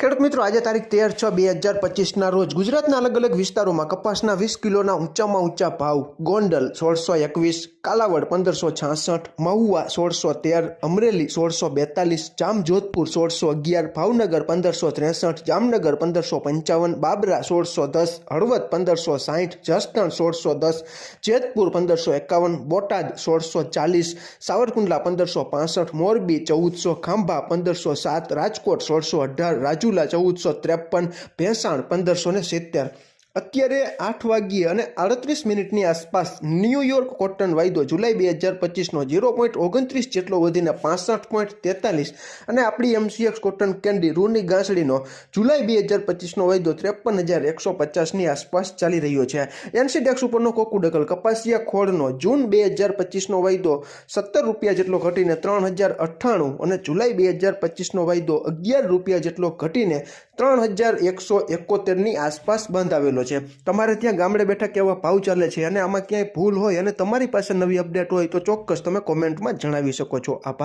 ખેડૂત મિત્રો, આજે તારીખ તેર છ બે હજાર પચીસના રોજ ગુજરાતના અલગ અલગ વિસ્તારોમાં કપાસના વીસ કિલોના ઊંચામાં ઊંચા ભાવ. ગોંડલ સોળસો એકવીસ, કાલાવડ પંદરસો છાસઠ, મહુવા સોળસો તેર, અમરેલી સોળસો બેતાલીસ, જામજોધપુર સોળસો અગિયાર, ભાવનગર પંદરસો ત્રેસઠ, જામનગર પંદરસો પંચાવન, બાબરા સોળસો દસ, હળવદ પંદરસો સાહીઠ, જસદણ સોળસો દસ, જેતપુર પંદરસો એકાવન, બોટાદ સોળસો ચાલીસ, સાવરકુંડલા પંદરસો પાસઠ, મોરબી ચૌદસો, ખાંભા પંદરસો સાત, રાજકોટ સોળસો અઢાર રાજુલા ચૌદસો ત્રેપન ભેંસાણ પંદરસો ને સિત્તેર. અત્યારે આઠ વાગ્યે અને આડત્રીસ મિનિટની આસપાસ ન્યૂયોર્ક કોટન વાયદો જુલાઈ બે હજાર પચીસનો ઝીરો પોઈન્ટ ઓગણત્રીસ જેટલો વધીને પાસઠ પોઈન્ટ તેતાલીસ અને આપણી એમસીએક્સ કોટન કેન્ડી રૂની ગાંસડીનો જુલાઈ બે હજાર પચીસનો વાયદો ત્રેપન હજાર એકસો પચાસની આસપાસ ચાલી રહ્યો છે. એનસીડેક્સ ઉપરનો કોકુડકલ કપાસિયા ખોળનો જૂન બે હજાર પચીસનો વાયદો સત્તર રૂપિયા જેટલો ઘટીને ત્રણ હજાર અઠ્ઠાણું અને જુલાઈ બે હજાર પચીસનો વાયદો અગિયાર રૂપિયા જેટલો ઘટીને ત્રણ હજાર એકસો એકોતેરની આસપાસ બંધાવેલો છે. તમારે ત્યાં ગામડે બેઠા કેવા ભાવ ચાલે છે અને આમાં ક્યાંય ભૂલ હોય અને તમારી પાસે નવી અપડેટ હોય તો ચોક્કસ તમે કોમેન્ટમાં જણાવી શકો છો. આભાર.